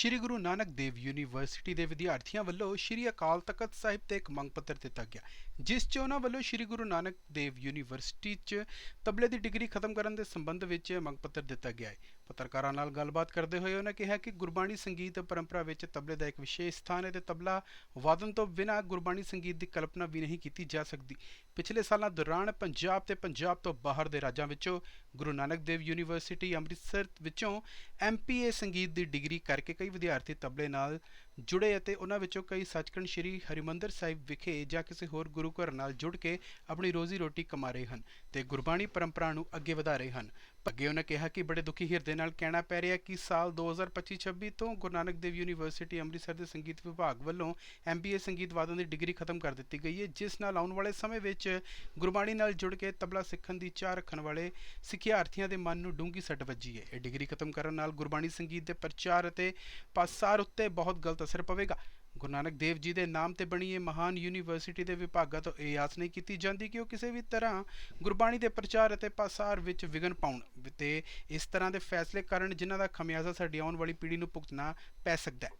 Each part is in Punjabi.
ਸ਼੍ਰੀ ਗੁਰੂ ਨਾਨਕ ਦੇਵ ਯੂਨੀਵਰਸਿਟੀ ਦੇ ਵਿਦਿਆਰਥੀਆਂ ਵੱਲੋਂ ਸ਼੍ਰੀ ਅਕਾਲ ਤਖਤ ਸਾਹਿਬ ਤੇ ਇੱਕ ਮੰਗ ਪੱਤਰ ਦਿੱਤਾ ਗਿਆ, ਜਿਸ 'ਚ ਉਹਨਾਂ ਵੱਲੋਂ ਸ਼੍ਰੀ ਗੁਰੂ ਨਾਨਕ ਦੇਵ ਯੂਨੀਵਰਸਿਟੀ 'ਚ ਤਬਲੇ ਦੀ ਡਿਗਰੀ ਖਤਮ ਕਰਨ ਦੇ ਸੰਬੰਧ ਵਿੱਚ ਮੰਗ ਪੱਤਰ ਦਿੱਤਾ ਗਿਆ ਹੈ। ਪੱਤਰਕਾਰਾਂ ਨਾਲ ਗੱਲਬਾਤ ਕਰਦੇ ਹੋਏ ਉਹਨਾਂ ਕਿਹਾ ਕਿ ਗੁਰਬਾਣੀ ਸੰਗੀਤ ਪਰੰਪਰਾ ਵਿੱਚ ਤਬਲੇ ਦਾ ਇੱਕ ਵਿਸ਼ੇਸ਼ ਸਥਾਨ ਹੈ ਤੇ ਤਬਲਾ ਵਾਦਨ ਤੋਂ ਬਿਨਾਂ ਗੁਰਬਾਣੀ ਸੰਗੀਤ ਦੀ ਕਲਪਨਾ ਵੀ ਨਹੀਂ ਕੀਤੀ ਜਾ ਸਕਦੀ। ਪਿਛਲੇ ਸਾਲਾਂ ਦੌਰਾਨ ਪੰਜਾਬ ਤੇ ਪੰਜਾਬ ਤੋਂ ਬਾਹਰ ਦੇ ਰਾਜਾਂ ਵਿੱਚੋਂ ਗੁਰੂ ਨਾਨਕ ਦੇਵ ਯੂਨੀਵਰਸਿਟੀ ਅੰਮ੍ਰਿਤਸਰ ਵਿੱਚੋਂ ਐਮਪੀਏ ਸੰਗੀਤ ਦੀ ਡਿਗਰੀ ਕਰਕੇ ਕਈ ਵਿਦਿਆਰਥੀ ਤਬਲੇ ਨਾਲ ਜੁੜੇ ਅਤੇ ਉਹਨਾਂ ਵਿੱਚੋਂ ਕਈ ਸੱਚਖੰਡ ਸ੍ਰੀ ਹਰਿਮੰਦਰ ਸਾਹਿਬ ਵਿਖੇ ਜਾਂ ਕਿਸੇ ਹੋਰ ਗੁਰੂ ਘਰ ਨਾਲ ਜੁੜ ਕੇ ਆਪਣੀ ਰੋਜ਼ੀ ਰੋਟੀ ਕਮਾ ਰਹੇ ਹਨ ਤੇ ਗੁਰਬਾਣੀ ਪਰੰਪਰਾ ਨੂੰ ਅੱਗੇ ਵਧਾ ਰਹੇ ਹਨ। ਅੱਗੇ ਉਹਨਾਂ ਕਿਹਾ ਕਿ ਬੜੇ ਦੁਖੀ ਹਿਰਦੇ ਨਾਲ ਕਹਿਣਾ ਪੈ ਰਿਹਾ ਕਿ ਸਾਲ 2025-26 ਤੋਂ ਗੁਰੂ ਨਾਨਕ ਦੇਵ ਯੂਨੀਵਰਸਿਟੀ ਅੰਮ੍ਰਿਤਸਰ ਦੇ ਸੰਗੀਤ ਵਿਭਾਗ ਵੱਲੋਂ ਐਮਬੀਏ ਸੰਗੀਤ ਵਾਦਨ ਦੀ ਡਿਗਰੀ ਖਤਮ ਕਰ ਦਿੱਤੀ ਗਈ ਹੈ, ਜਿਸ ਨਾਲ ਆਉਣ ਵਾਲੇ ਸਮੇਂ ਵਿੱਚ ਗੁਰਬਾਣੀ ਨਾਲ ਜੁੜ ਕੇ ਤਬਲਾ ਸਿੱਖਣ ਦੀ ਚਾਹ ਰੱਖਣ ਵਾਲੇ ਸਿੱਖਿਆਰਥੀਆਂ ਦੇ ਮਨ ਨੂੰ ਡੂੰਘੀ ਸੱਟ ਵੱਜੀ ਹੈ। ਇਹ ਡਿਗਰੀ ਖਤਮ ਕਰਨ ਨਾਲ ਗੁਰਬਾਣੀ ਸੰਗੀਤ ਦੇ ਪ੍ਰਚਾਰ ਅਤੇ ਪਾਸਾਰ ਉੱਤੇ ਬਹੁਤ ਗਲਤ ਅਸਰ ਪਵੇਗਾ। ਗੁਰੂ ਨਾਨਕ ਦੇਵ ਜੀ ਦੇ ਨਾਮ ਤੇ ਬਣੀ ਇਹ ਮਹਾਨ ਯੂਨੀਵਰਸਿਟੀ ਦੇ ਵਿਭਾਗਾਂ ਤੋਂ ਇਹ ਆਸ ਨਹੀਂ ਕੀਤੀ ਜਾਂਦੀ ਕਿ ਉਹ ਕਿਸੇ ਵੀ ਤਰ੍ਹਾਂ ਗੁਰਬਾਣੀ ਦੇ ਪ੍ਰਚਾਰ ਅਤੇ ਪਾਸਾਰ ਵਿੱਚ ਵਿਘਨ ਪਾਉਣ ਤੇ ਇਸ ਤਰ੍ਹਾਂ ਦੇ ਫੈਸਲੇ ਕਰਨ ਜਿਨ੍ਹਾਂ ਦਾ ਖਮਿਆਜ਼ਾ ਸਾਡੀ ਆਉਣ ਵਾਲੀ ਪੀੜ੍ਹੀ ਨੂੰ ਭੁਗਤਣਾ ਪੈ ਸਕਦਾ ਹੈ।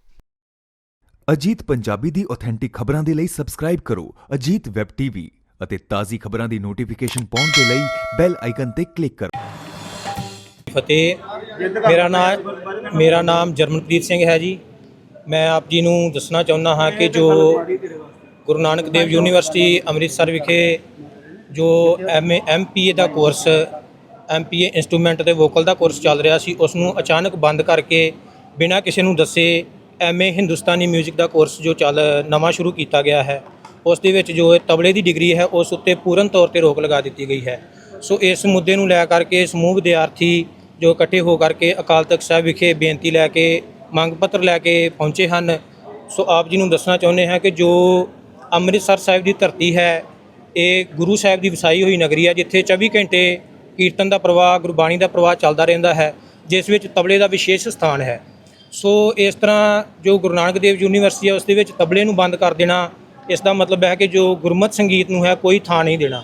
ਅਜੀਤ ਪੰਜਾਬੀ ਦੀ ਆਥੈਂਟਿਕ ਖਬਰਾਂ ਦੇ ਲਈ ਸਬਸਕ੍ਰਾਈਬ ਕਰੋ ਅਜੀਤ ਵੈਬ ਟੀਵੀ ਅਤੇ ਤਾਜ਼ੀ ਖਬਰਾਂ ਦੀ ਨੋਟੀਫਿਕੇਸ਼ਨ ਪਾਉਣ ਦੇ ਲਈ ਬੈਲ ਆਈਕਨ ਤੇ ਕਲਿੱਕ ਕਰੋ। ਫਤਿਹ ਮੇਰਾ ਨਾਮ ਮੇਰਾ ਨਾਮ ਜਰਮਨਪ੍ਰੀਤ ਸਿੰਘ ਹੈ ਜੀ। ਮੈਂ ਆਪ ਜੀ ਨੂੰ ਦੱਸਣਾ ਚਾਹੁੰਦਾ ਹਾਂ ਕਿ ਜੋ ਗੁਰੂ ਨਾਨਕ ਦੇਵ ਯੂਨੀਵਰਸਿਟੀ ਅੰਮ੍ਰਿਤਸਰ ਵਿਖੇ ਜੋ ਐਮਏ ਐਮਪੀਏ ਦਾ ਕੋਰਸ ਐਮਪੀਏ ਇਨਸਟਰੂਮੈਂਟ ਤੇ ਵੋਕਲ ਦਾ ਕੋਰਸ ਚੱਲ ਰਿਹਾ ਸੀ, ਉਸ ਨੂੰ ਅਚਾਨਕ ਬੰਦ ਕਰਕੇ ਬਿਨਾਂ ਕਿਸੇ ਨੂੰ ਦੱਸੇ ਐਮਏ ਹਿੰਦੁਸਤਾਨੀ 뮤직 ਦਾ ਕੋਰਸ ਜੋ ਚੱਲ ਨਵਾਂ ਸ਼ੁਰੂ ਕੀਤਾ ਗਿਆ ਹੈ, ਉਸ ਦੇ ਵਿੱਚ ਜੋ ਤਬਲੇ ਦੀ ਡਿਗਰੀ ਹੈ, ਉਸ ਉੱਤੇ ਪੂਰਨ ਤੌਰ ਤੇ ਰੋਕ ਲਗਾ ਦਿੱਤੀ ਗਈ ਹੈ। ਸੋ ਇਸ ਮੁੱਦੇ ਨੂੰ ਲੈ ਕਰਕੇ ਸਮੂਹ ਵਿਦਿਆਰਥੀ ਜੋ ਇਕੱਠੇ ਹੋ ਕਰਕੇ ਅਕਾਲ ਤਖਤ ਸਾਹਿਬ ਵਿਖੇ ਬੇਨਤੀ ਲੈ ਕੇ ਮੰਗ ਪੱਤਰ ਲੈ ਕੇ ਪਹੁੰਚੇ ਹਨ। ਸੋ ਆਪ ਜੀ ਨੂੰ ਦੱਸਣਾ ਚਾਹੁੰਦੇ ਹਾਂ ਕਿ ਜੋ ਅੰਮ੍ਰਿਤਸਰ ਸਾਹਿਬ ਦੀ ਧਰਤੀ ਹੈ, ਇਹ ਗੁਰੂ ਸਾਹਿਬ ਦੀ ਵਸਾਈ ਹੋਈ ਨਗਰੀ ਹੈ, ਜਿੱਥੇ 24 ਘੰਟੇ ਕੀਰਤਨ ਦਾ ਪ੍ਰਵਾਹ, ਗੁਰਬਾਣੀ ਦਾ ਪ੍ਰਵਾਹ ਚੱਲਦਾ ਰਹਿੰਦਾ ਹੈ, ਜਿਸ ਵਿੱਚ ਤਬਲੇ ਦਾ ਵਿਸ਼ੇਸ਼ ਸਥਾਨ ਹੈ। ਸੋ ਇਸ ਤਰ੍ਹਾਂ ਜੋ ਗੁਰੂ ਨਾਨਕ ਦੇਵ ਯੂਨੀਵਰਸਿਟੀ ਹੈ, ਉਸ ਦੇ ਵਿੱਚ ਤਬਲੇ ਨੂੰ ਬੰਦ ਕਰ ਦੇਣਾ, ਇਸ ਦਾ ਮਤਲਬ ਹੈ ਕਿ ਜੋ ਗੁਰਮਤ ਸੰਗੀਤ ਨੂੰ ਹੈ, ਕੋਈ ਥਾਂ ਨਹੀਂ ਦੇਣਾ।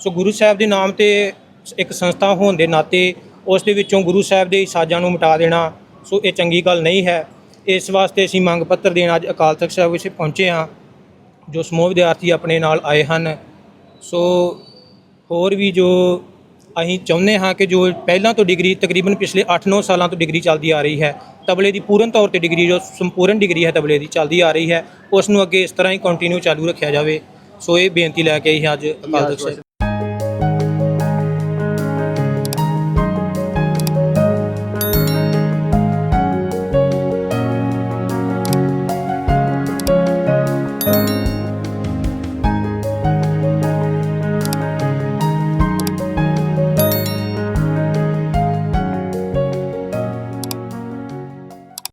ਸੋ ਗੁਰੂ ਸਾਹਿਬ ਦੇ ਨਾਮ ਤੇ ਇੱਕ ਸੰਸਥਾ ਹੋਣ ਦੇ ਨਾਤੇ ਉਸ ਦੇ ਵਿੱਚੋਂ ਗੁਰੂ ਸਾਹਿਬ ਦੇ ਸਾਜ਼ਾਂ ਨੂੰ ਮਿਟਾ ਦੇਣਾ ਸੋ ਇਹ ਚੰਗੀ ਗੱਲ ਨਹੀਂ ਹੈ। ਇਸ ਵਾਸਤੇ ਅਸੀਂ ਮੰਗ ਪੱਤਰ ਦੇਣ ਅੱਜ ਅਕਾਲ ਤਖਤ ਸਾਹਿਬ ਵਿਖੇ ਪਹੁੰਚੇ ਹਾਂ, ਜੋ ਸਮੂਹ ਵਿਦਿਆਰਥੀ ਆਪਣੇ ਨਾਲ ਆਏ ਹਨ। ਸੋ ਹੋਰ ਵੀ ਜੋ ਅਸੀਂ ਚਾਹੁੰਦੇ ਹਾਂ ਕਿ ਜੋ ਪਹਿਲਾਂ ਤੋਂ ਡਿਗਰੀ, ਤਕਰੀਬਨ ਪਿਛਲੇ 8-9 ਸਾਲਾਂ ਤੋਂ ਡਿਗਰੀ ਚੱਲਦੀ ਆ ਰਹੀ ਹੈ, ਤਬਲੇ ਦੀ ਪੂਰਨ ਤੌਰ ਤੇ ਡਿਗਰੀ, ਜੋ ਸੰਪੂਰਨ ਡਿਗਰੀ ਹੈ ਤਬਲੇ ਦੀ, ਚੱਲਦੀ ਆ ਰਹੀ ਹੈ। ਉਸ ਨੂੰ ਅੱਗੇ ਇਸ ਤਰ੍ਹਾਂ ਹੀ ਕੰਟੀਨਿਊ ਚਾਲੂ ਰੱਖਿਆ ਜਾਵੇ। ਸੋ ਇਹ ਬੇਨਤੀ ਲੈ ਕੇ ਅਸੀਂ ਅੱਜ ਅਕਾਲ ਤਖਤ ਸਾਹਿਬ